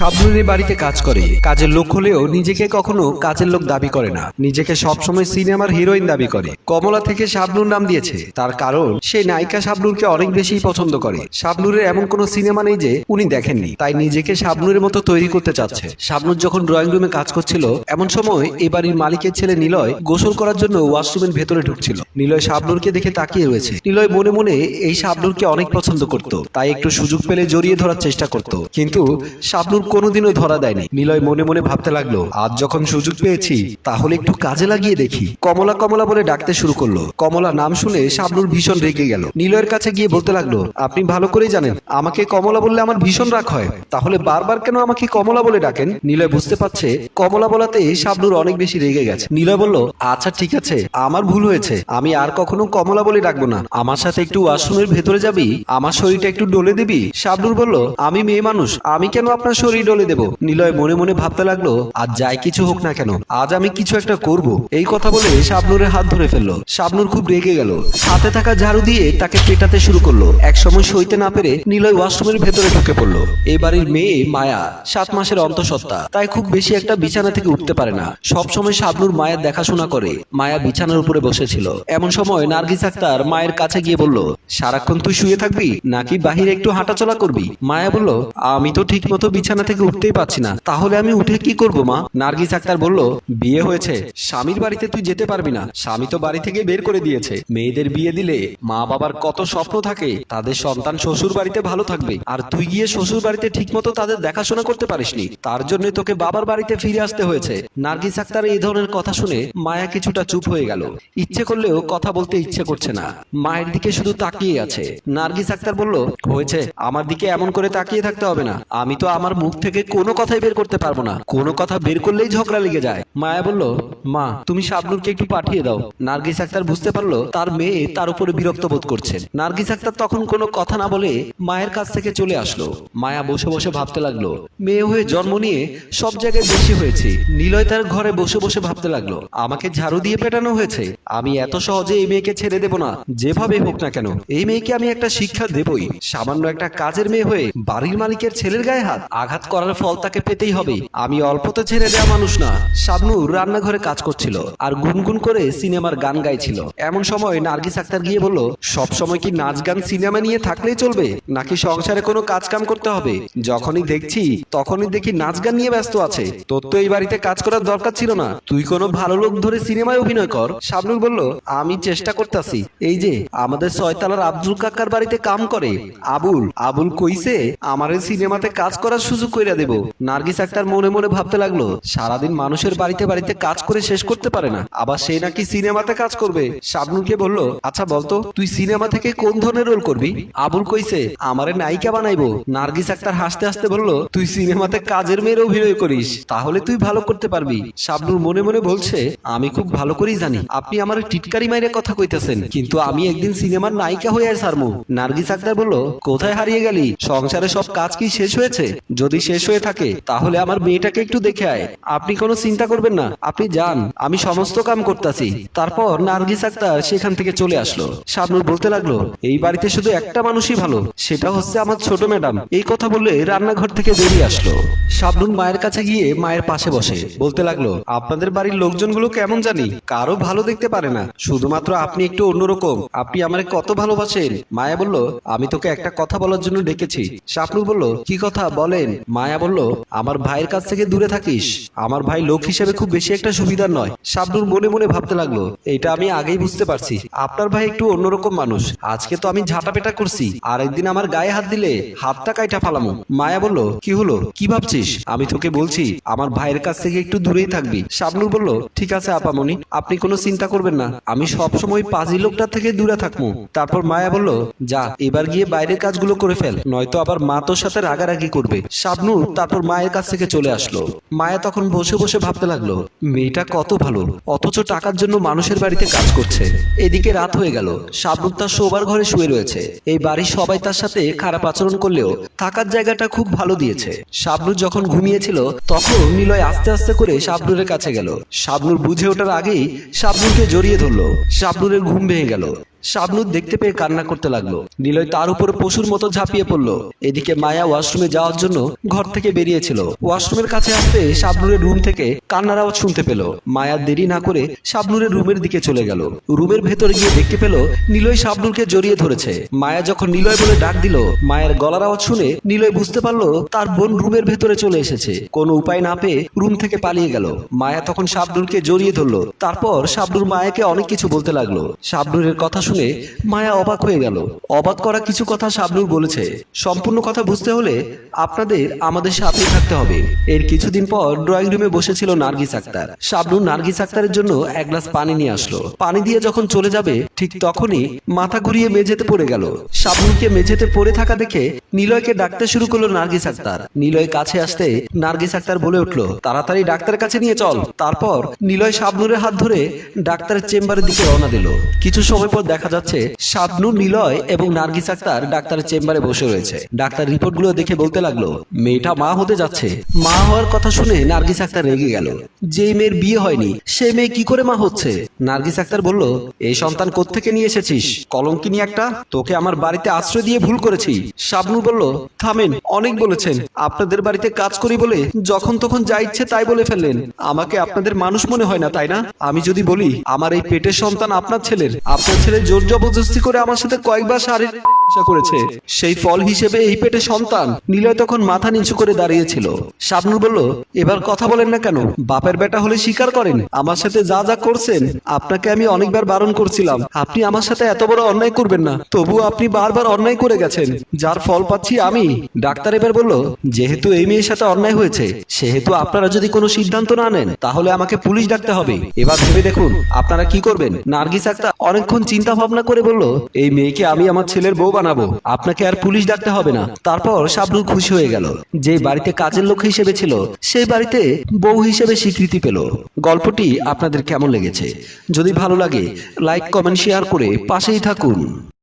শাবনুরের বাড়িতে কাজ করে। কাজের লোক হলেও নিজেকে কখনো কাজের লোক দাবি করে না। নিজেকে সবসময় সিনেমার হিরোইন দাবি করে। কমলা থেকে শাবনুর নাম দিয়েছে। তার কারণ, সে নায়িকা শাবনুরকে অনেক বেশি পছন্দ করে। শাবনুরের এমন কোনো সিনেমা নেই যে উনি দেখেননি। তাই নিজেকে শাবনুরের মতো তৈরি করতে চাচ্ছে। শাবনুর যখন ড্রয়িং রুমে কাজ করছিল, এমন সময় এ বাড়ির মালিকের ছেলে নিলয় গোসল করার জন্য ওয়াশরুমের ভেতরে ঢুকছিল। নিলয় শাবনুরকে দেখে তাকিয়ে রয়েছে। নিলয় মনে মনে এই শাবনুরকে অনেক পছন্দ করত। তাই একটু সুযোগ পেলে জড়িয়ে ধরার চেষ্টা করত। কিন্তু শাবনুর কোনোদিনও ধরা দেয়নি। নিলয় মনে মনে ভাবতে লাগল, আজ যখন সুযোগ পেয়েছি, তাহলে একটু কাজে লাগিয়ে দেখি। কমলা কমলা বলে ডাকতে শুরু করল। কমলা নাম শুনে শাবনুর ভীষণ রেগে গেল। নিলয়ের কাছে গিয়ে বলতে লাগল, আপনি ভালো করেই জানেন, আমাকে কমলা বললে আমার ভীষণ রাগ হয়। তাহলে বারবার কেন আমাকে কমলা বলে ডাকেন? নিলয় বুঝতে পারছে, কমলা বলাতে শাবনুর অনেক বেশি রেগে গেছে। নিলয় বলল আচ্ছা ঠিক আছে, আমার ভুল হয়েছে। আমি আর কখনো কমলা বলে ডাকবো না। আমার সাথে একটু ওয়াশরুমের ভেতরে যাবি, আমার শরীরটা একটু ডলে দিবি? শাবনুর বলল, আমি মেয়ে মানুষ, আমি কেন আপনার শরীর ডলে দেব। নিলয় মনে মনে ভাবতে লাগল, আজ যাই কিছু হোক না কেন, আজ আমি কিছু একটা করব। এই কথা বলে শাবনুরের হাত ধরে ফেলল। শাবনুর খুব রেগে গেল। হাতে থাকা ঝাড়ু দিয়ে তাকে পেটাতে শুরু করল। এক সময় সইতে না পেরে নিলয় ওয়াশরুমের ভেতরে ঢুকে পড়ল। এই বাড়ির মেয়ে মায়া, সাত মাসের অন্তঃসত্ত্বা। তাই খুব বেশি একটা বিছানা থেকে উঠতে পারে না। সব সময় শাবনুর মায়ের দেখাশোনা করে। মায়া বিছানার উপরে বসেছিল। এমন সময় নার্গিস আক্তার মায়ের কাছে গিয়ে বলল, সারাক্ষণ তুই শুয়ে থাকবি, নাকি বাহিরে একটু হাঁটাচলা করবি? মায়া বলল, আমি তো ঠিক মতো বিছানা থেকে উঠতেই পারছি না। তাহলে আমি উঠে কি করব, মা? নার্গিস আক্তার বলল, বিয়ে হয়েছে। স্বামীর বাড়িতে তুই যেতে পারবি না। স্বামী তো বাড়ি থেকে বের করে দিয়েছে। মেয়েদের বিয়ে দিলে মা বাবার কত স্বপ্ন থাকে। তাদের সন্তান শ্বশুর বাড়িতে ভালো থাকবে। আর তুই গিয়ে শ্বশুর বাড়িতে ঠিক মতো তাদের দেখাশোনা করতে পারিসনি। তার জন্য তোকে বাবার বাড়িতে ফিরে আসতে হয়েছে। নার্গিস আক্তার এই ধরনের কথা শুনে মায়া কিছুটা চুপ হয়ে গেল। ইচ্ছে করলেও কথা বলতে ইচ্ছে করছে না। মায়ের দিকে শুধু তাকিয়ে আছে। নার্গিস আক্তার বলল, হয়েছে। আমার দিকে এমন করে তাকিয়ে থাকতে হবে না। আমি তো আমার মুখ থেকে কোনো কথাই বের করতে পারব না। কোনো কথা বের করলেই ঝগড়া লেগে যায়। মায়া বলল, মা, তুমি শাবনুরকে একটু পাঠিয়ে দাও। নার্গিস আক্তার বুঝতে পারল, তার মেয়ে তার উপরে বিরক্ত বোধ করছে। নার্গিস আক্তার তখন কোনো কথা না বলে মায়ের কাছ থেকে চলে আসলো। মায়া বসে বসে ভাবতে লাগল, মেয়ে হয়ে জন্ম নিয়ে সব জায়গায় বেশি হয়েছে। নিলয় তার ঘরে বসে বসে ভাবতে লাগল, আমাকে ঝাড়ু দিয়ে পেটানো হয়েছে। আমি এত সহজে এই মেয়েকে ছেড়ে দেব না। যেভাবে হোক না কেন, এই মেয়েকে আমি একটা শিক্ষা দেবই। সামান্য একটা কাজের মেয়ে হয়ে বাড়ির মালিকের ছেলের গায়ে হাত আঘাত করার ফল তাকে পেতেই হবে। আমি অল্পতে ছেড়ে দেওয়া মানুষ না। শাবনুর রান্নাঘরে কাজ করছিল আর গুনগুন করে সিনেমার গান গাইছিল। এমন সময় নার্গিস আক্তার গিয়ে বলল সব সময় কি নাচ গান সিনেমা নিয়ে থাকলেই চলবে? নাকি সংসারে কোনো কাজ কাম করতে হবে? যখনই দেখছি তখনই দেখি নাচ গান নিয়ে ব্যস্ত আছে। তোর তো এই বাড়িতে কাজ করার দরকার ছিল না। তুই কোনো ভালো লোক ধরে সিনেমায় অভিনয় কর? শাবনুর বলল আমি চেষ্টা করতেছি। এই যে আমাদের ছয়তলার আব্দুল কাকার বাড়িতে কাম করে। আবুল আবুল কইছে আমার এই সিনেমাতে কাজ করার সুযোগ কইরা দেব। নার্গিস আক্তার মনে মনে ভাবতে লাগল, সারাদিন মানুষের বাড়িতে বাড়িতে কাজ করে শেষ করতে পারে না। আবার সে নাকি সিনেমাতে কাজ করবে। শাবনুরকে বলল আচ্ছা বলতো, তুই সিনেমা থেকে কোন ধরনের রোল করবি? আবুল কইছে, আমারে নায়িকা বানাইবো। নার্গিস আক্তার হাসতে হাসতে বলল, তুই সিনেমাতে কাজের মেয়ের অভিনয় করিস, তাহলে তুই ভালো করতে পারবি। শাবনুর মনে মনে বলছে, আমি খুব ভালো করেই জানি, আপনি আমার টিটকারি মাইরে কথা কইতেছেন, কিন্তু আমি একদিন সিনেমার নায়িকা হয়ে আর সারমু। নার্গিস আক্তার বলল, কোথায় হারিয়ে গেলি? সংসারে সব কাজ কি শেষ হয়েছে? যদি শেষ হয়ে থাকে, তাহলে আমার মেয়েটাকে একটু দেখে আয়। আপনি কোনো চিন্তা করবেন না। আপনি যান, আমি সমস্ত কাম করতেছি। তারপর নার্গিস আক্তার সেখান থেকে চলে আসলো। শাবনুর বলতে লাগল, এই বাড়িতে শুধু একটা মানুষই ভালো, সেটা হচ্ছে আমার ছোট ম্যাডাম। এই কথা বলে রান্নাঘর থেকে বেরিয়ে আসলো। শাবনুর মায়ের কাছে গিয়ে মায়ের পাশে বসে, বলতে লাগল, আপনাদের বাড়ির লোকজনগুলো কেমন জানি? কারও ভালো দেখতে পারে না। শুধুমাত্র আপনি একটু অন্যরকম। আপনি আমারে কত ভালোবাসেন? মায়া বলল, আমি তোকে একটা কথা বলার জন্য ডেকেছি। শাবনুর বলল, কি কথা? বলেন। মায়া বলল, আমার ভাইয়ের কাছ থেকে দূরে থাকিস। আমার ভাই লোক হিসেবে খুব বেশি একটা সুবিধার নয়। শাবনুর মনে মনে ভাবতে লাগল, এটা আমি আগেই বুঝতে পারছি। আপনার ভাই একটু অন্যরকম মানুষ। আজকে তো আমি ঝাঁটাপেটা করছি, আর একদিন আমার গায়ে হাত দিলে হাতটা কাইটা ফালামু। মায়া বলল, কি হলো? কি ভাবছিস? আমি তোকে বলছি, আমার ভাইয়ের কাছ থেকে একটু দূরেই থাকবি। শাবনুর বলল, ঠিক আছে, আপামনি, আপনি কোনো চিন্তা করবেন না। আমি সব সময় পাজি লোকটা থেকে দূরে থাকব। তারপর মায়া বলল, যা, এবার গিয়ে বাইরের কাজগুলো করে ফেল, নয়তো আবার মা তোর সাথে রাগারাগি করবে। শাবনুর তারপর মায়ের কাছ থেকে চলে আসলো। মায়া তখন বসে বসে ভাবতে লাগল, মেয়েটা কত ভালো, অথচ টাকার জন্য মানুষের বাড়িতে কাজ করছে। এদিকে রাত হয়ে গেল, শাবনুর তার শোবার ঘরে শুয়ে রয়েছে। এই বাড়ির সবাই তার সাথে খারাপ আচরণ করলেও থাকার জায়গাটা খুব ভালো দিয়েছে। শাবনুর যখন ঘুমিয়েছিল, তখন নিলয় আস্তে আস্তে করে শাবনুরের কাছে গেল। শাবনুর বুঝে ওঠার আগেই শাবনুরকে জড়িয়ে ধরলো। শাবনুরের ঘুম ভেঙে গেল। শাবনুর দেখতে পেয়ে কান্না করতে লাগল। নিলয় তার উপরে পশুর মতো ঝাঁপিয়ে পড়ল। এদিকে মায়া ওয়াশরুমে যাওয়ার জন্য ঘর থেকে বেরিয়েছিল। ওয়াশরুমের কাছে আসতে শাবনুরের রুম থেকে কান্নার আওয়াজ শুনতে পেল। মায়া দেরি না করে শাবনুরের রুমের দিকে চলে গেল। রুমের ভেতরে গিয়ে দেখতে পেল নিলয় শাবনুরকে জড়িয়ে ধরেছে। মায়া যখন নিলয় বলে ডাক দিল, মায়ের গলার আওয়াজ শুনে নিলয় বুঝতে পারল তার বোন রুমের ভেতরে চলে এসেছে। কোনো উপায় না পেয়ে রুম থেকে পালিয়ে গেল। মায়া তখন শাবনুরকে জড়িয়ে ধরলো। তারপর শাবনুর মায়াকে অনেক কিছু বলতে লাগল। শাবনুরের কথা শুনে মায়া অবাক হয়ে গেল। অবাক করা কিছু কথা শাবনুর বলেছে। সম্পূর্ণ কথা বুঝতে হলে আপনাদের আমাদের সাথেই থাকতে হবে। এর কিছুদিন পর ড্রয়িং রুমে বসেছিল নার্গিস আক্তার। শাবনুর নার্গিস আক্তারের জন্য এক গ্লাস পানি নিয়ে আসলো। পানি দিয়ে যখন চলে যাবে, ঠিক তখনই মাথা ঘুরিয়ে মেঝেতে পড়ে গেল। শাবনুরকে মেঝেতে পড়ে থাকা দেখে নিলয়কে ডাকতে শুরু করল নার্গিস আক্তার। নিলয় কাছে আসতে নার্গিস আক্তার বলে উঠল, তাড়াতাড়ি ডাক্তারের কাছে নিয়ে চল। তারপর নিলয় শাবনুরের হাত ধরে ডাক্তারের চেম্বারের দিকে রওনা দিল। কিছু সময় পর দেখা যাচ্ছে শাবনুর নিলয় এবং নার্গিস আক্তার ডাক্তারের চেম্বারে বসে রয়েছে। ডাক্তার রিপোর্টগুলো দেখে বলতে লাগল, মেয়েটা মা হতে যাচ্ছে। মা হওয়ার কথা শুনে নার্গিস আক্তার রেগে গেল। যেই মেয়ের বিয়ে হয়নি, সে মেয়ে কি করে মা হচ্ছে? নার্গিস আক্তার বলল, এই সন্তান কোত্থেকে নিয়ে এসেছিস? কলঙ্কিনী একটা? তোকে আমার বাড়িতে আশ্রয় দিয়ে ভুল করেছি। শাবনুর বলল, থামেন, অনেক বলেছেন। আপনাদের বাড়িতে কাজ করি বলে যখন তখন যা ইচ্ছে তাই বলে ফেললেন। আমাকে আপনাদের মানুষ মনে হয় না, তাই না? আমি যদি বলি, আমার এই পেটের সন্তান আপনার ছেলের, আপনার ছেলে জোর জবরদস্তি করে আমার সাথে কয়েকবার শারীরিক চেষ্টা করেছে। সেই ফল হিসেবে এই পেটে সন্তান। নিলয় তখন মাথা নিচু করে দাঁড়িয়েছিল। শাবনুর বলল এবার কথা বলেন না কেন? বাপের বেটা হলে স্বীকার করেন। আমার সাথে যা যা করছেন আপনাকে আমি অনেকবার বারণ করছিলাম। আপনি আমার সাথে এত বড় অন্যায় করবেন না। তবুও আপনি বারবার অন্যায় করে গেছেন। যার ফল পাচ্ছি আমি। ডাক্তার এবার বলল যেহেতু এই মেয়ের সাথে অন্যায় হয়েছে সেহেতু আপনারা যদি কোনো সিদ্ধান্ত না নেন তাহলে আমাকে পুলিশ ডাকতে হবে। এবার ভেবে দেখুন আপনারা কি করবেন? নার্গিস আক্তার অনেকক্ষণ চিন্তা ভাবনা করে বলল এই মেয়েকে আমি আমার ছেলের বউ বানাবো। আপনাকে আর পুলিশ ডাকতে হবে না। তারপর শাবনুর খুশি হয়ে গেল। যে বাড়িতে কাজের লোক হিসেবে ছিল, সেই বাড়িতে বউ হিসেবে স্বীকৃতি পেল। গল্পটি আপনাদের কেমন লেগেছে? যদি ভালো লাগে, লাইক, কমেন্ট, শেয়ার করে পাশেই থাকুন।